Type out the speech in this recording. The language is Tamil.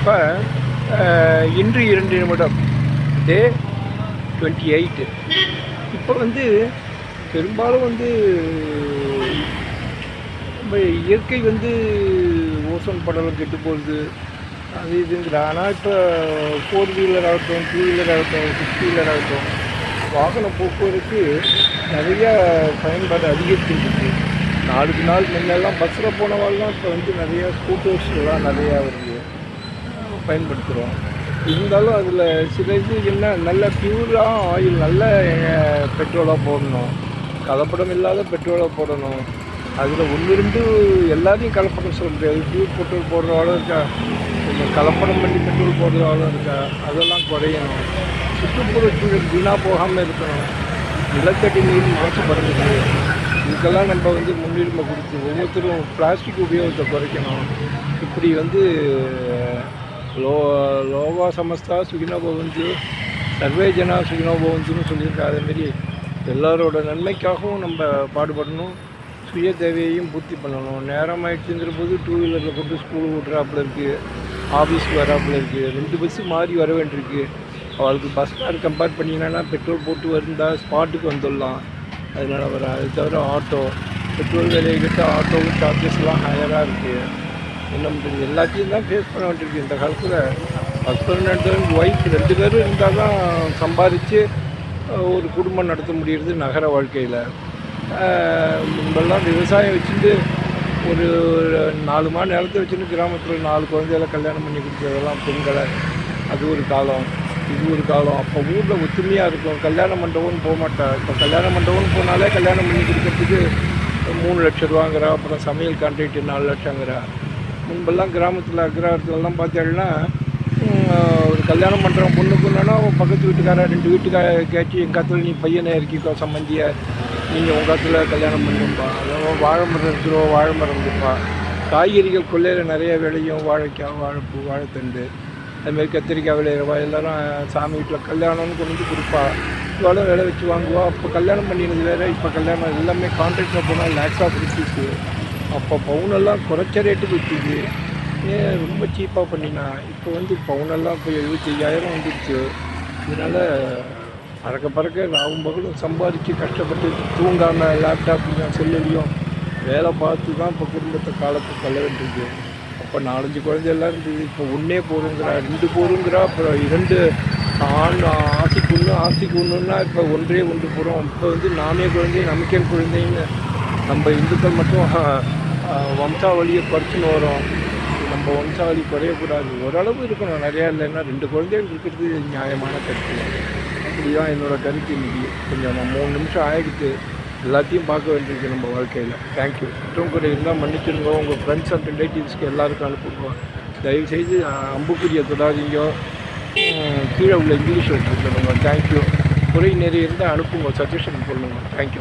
இப்போ இன்று இரண்டு நிமிடம். டே டுவெண்ட்டி எயிட்டு இப்போ வந்து பெரும்பாலும் வந்து நம்ம இயற்கை வந்து ஓசோன் படலம் கெட்டு போகுது அது இதுங்கிற ஆனால் இப்போ ஃபோர் வீலர் ஆகட்டும் டூ வீலர் ஆகட்டும் சிக்ஸ் வீலர் ஆகட்டும் வாகன போக்குவரத்து நிறையா பயன்பாடு அதிகரிச்சிருக்கு நாளுக்கு நாள் முன்னெல்லாம் பஸ்ஸில் போனவாள்லாம் இப்போ வந்து நிறையா ஸ்கூட்டர்ஸ்லாம் நிறையா வருது. பயன்படுத்துகிறோம். இருந்தாலும் அதில் சில இது என்ன நல்ல பியூராக ஆயில் நல்ல பெட்ரோலாக போடணும். கலப்படம் இல்லாத பெட்ரோலாக போடணும். அதில் ஒன்று எல்லாத்தையும் கலப்படம் சொல்ல முடியாது. பியூர் பெட்ரோல் போடுறவாளும் இருக்கா? கொஞ்சம் கலப்படம் பண்ணி பெட்ரோல் போடுறவாளும் இருக்கா? அதெல்லாம் குறையணும். சுற்றுப்புறச்சூழல் வீணாக போகாமல் இருக்கணும். நிலத்தடி நீர் மாசுபடுறது. இதுக்கெல்லாம் நம்ம வந்து முன்னுரிமை கொடுத்து ஒவ்வொருத்தரும் பிளாஸ்டிக் உபயோகத்தை குறைக்கணும். இப்படி வந்து லோ லோகா சமஸ்தா சுகினோ பவந்து சர்வே ஜனா சுகினோ பவந்துன்னு சொல்லியிருக்காரு அதேமாரி எல்லாரோட நன்மைக்காகவும் நம்ம பாடுபடணும். சுய தேவையையும் பூர்த்தி பண்ணணும். நேரம் ஆயிடுச்சுங்கிற போது டூ வீலரில் கொண்டு ஸ்கூல் விட்றாப்புல இருக்குது ஆஃபீஸ்க்கு வராப்புல இருக்குது ரெண்டு பஸ்ஸு மாறி வர வேண்டியிருக்கு. அவளுக்கு பஸ் ஃபேர் கம்பேர் பண்ணிங்கன்னா பெட்ரோல் போட்டு வந்தால் ஸ்பாட்டுக்கு வந்துடலாம். அதனால் வர அது தவிர ஆட்டோ பெட்ரோல் விலையை கிட்ட ஆட்டோவும் சார்ஜஸ்லாம் ஹையராக இருக்குது என்ன பண்ணுறது எல்லாத்தையும் தான் ஃபேஸ் பண்ண வேண்டியிருக்கு. இந்த காலத்தில் ஹஸ்பண்ட் அண்ட் ஒய்ஃப் ரெண்டு பேரும் இருந்தால் தான் சம்பாதிச்சு ஒரு குடும்பம் நடத்த முடிகிறது நகர வாழ்க்கையில். முன்பெல்லாம் விவசாயம் வச்சுட்டு ஒரு நாலு மணி நிலத்தை வச்சுட்டு கிராமத்தில் நாலு குழந்தைகளை கல்யாணம் பண்ணி கொடுத்ததெல்லாம் பெண்களை. அது ஒரு காலம் இது ஒரு காலம். அப்போ ஊரில் ஒத்துமையாக இருக்கும். கல்யாண மண்டபம்னு போக மாட்டேன் இப்போ கல்யாண மண்டபம்னு போனாலே கல்யாணம் பண்ணி கொடுக்கறதுக்கு மூணு லட்ச ரூபாங்கிறா. அப்புறம் சமையல் கான்ட்ராக்ட் நாலு லட்சங்கிறா. முன்பெல்லாம் கிராமத்தில் அக்ரஹாரத்துலலாம் பார்த்தீங்கன்னா ஒரு கல்யாணம் பண்ணுறவன் பொண்ணுக்குன்னா பக்கத்து வீட்டுக்கார ரெண்டு வீட்டுக்கார கேட்டு எங்கள் காத்துல நீ பையனை இறக்கிக்கோ சம்மந்திய? நீங்கள் உங்கள் காத்துல கல்யாணம் பண்ணுப்பா அதாவது வாழை மரம் இருக்கிறோம் வாழை மரம் கொடுப்பா காய்கறிகள் கொள்ளையில் நிறைய விளையும் வாழைக்காய் வாழைப்பூ வாழைத்தண்டு அதுமாரி கத்திரிக்காய் விளையிறவா எல்லாரும் சாமி வீட்டில் கல்யாணம்னு கொண்டு வந்து கொடுப்பா. இவ்வளோ விலை வச்சு வாங்குவா. அப்போ கல்யாணம் பண்ணினது வேறு இப்போ கல்யாணம் எல்லாமே கான்ட்ராக்டில் போனால் லேக்ஸ் ஆஃப் அப்போ பவுனெல்லாம் குறைச்ச ரேட்டுக்கு விற்றுது ஏன் ரொம்ப சீப்பாக பண்ணினா? இப்போ வந்து பவுனெல்லாம் இப்போ எழுபத்தையாயிரம் வந்துடுச்சு இதனால் பறக்க பறக்க நாவும் பகலும் சம்பாதிச்சு கஷ்டப்பட்டு தூங்காமல் லேப்டாப்லையும் செல்லுலையும் வேலை பார்த்து தான் இப்போ குடும்பத்தை காலத்தை தள்ள வேண்டியது அப்போ நாலஞ்சு குழந்தையெல்லாம் இருந்தது. இப்போ ஒன்றே போருங்கிறா ரெண்டு போருங்கிறா அப்புறம் இரண்டு ஆண் ஆசைக்கு ஒன்று ஆசைக்கு ஒன்றுன்னா இப்போ ஒன்றே ஒன்று போகிறோம் இப்போ வந்து நானே குழந்தை நமக்கே குழந்தைன்னு நம்ம இந்துக்கள் மட்டும் வம்சாவளியை குறைச்சின்னு வரோம். நம்ம வம்சாவளி குறையக்கூடாது ஓரளவு இருக்கணும். நிறையா இல்லைன்னா ரெண்டு குழந்தைகள் இருக்கிறது நியாயமான கருத்து. அப்படி தான் என்னோடய கருத்து இன்னைக்கு கொஞ்சம் நம்ம மூணு நிமிஷம் ஆகிடுச்சு எல்லாத்தையும் பார்க்க வேண்டியிருக்கு நம்ம வாழ்க்கையில். தேங்க்யூ குற்றம் குறை இருந்தால் மன்னிச்சிருங்க. உங்கள் ஃப்ரெண்ட்ஸ் அண்ட் ரிலேட்டிவ்ஸ்க்கு எல்லாருக்கும் அனுப்புங்க தயவுசெய்து அம்புக்குரிய தொடாதீங்க. கீழே உள்ள இங்கிலீஷ் வச்சுருக்கணுங்க தேங்க்யூ குறை நிறைய இருந்தால் அனுப்புங்க. சஜஷன் பண்ணுங்க தேங்க்யூ